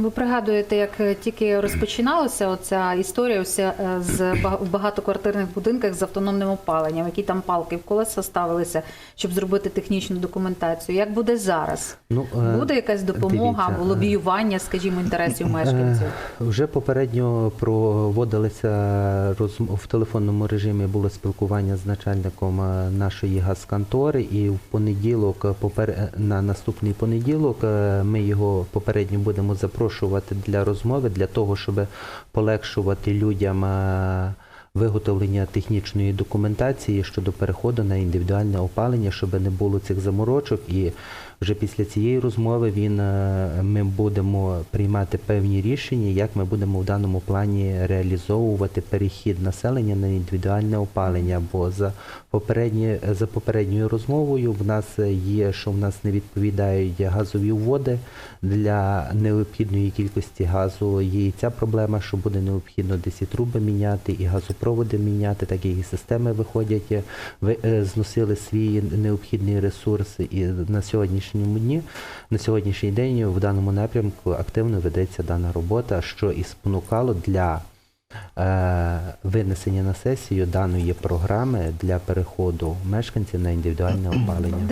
Ви пригадуєте, як е, тільки розпочиналася оця історія ось, е, з в багатоквартирних будинках з автономним опаленням, які там палки в колеса ставилися, щоб зробити технічну документацію. Як буде зараз? Ну, е, Буде якась допомога дивіться, або лобіювання, скажімо, інтересів мешканців? Вже попередньо проводилися в телефонному режимі було спілкування з начальником нашої газконтори, і в понеділок, попер... на наступний понеділок, ми його попередньо будемо запрошувати для розмови, для того, щоб полегшувати людям. Виготовлення технічної документації щодо переходу на індивідуальне опалення, щоб не було цих заморочок, і вже після цієї розмови він е, ми будемо приймати певні рішення, як ми будемо в даному плані реалізовувати перехід населення на індивідуальне опалення. Бо за попередні за попередньою розмовою в нас є, що в нас не відповідають газові вводи для необхідної кількості газу. Є і ця проблема, що буде необхідно десь і труби міняти, і газопроводи міняти, так і системи виходять, ви е, зносили свій необхідний ресурс. І на сьогоднішньому дні, на сьогоднішній день в даному напрямку активно ведеться дана робота, що і спонукало для е, винесення на сесію даної програми для переходу мешканців на індивідуальне опалення.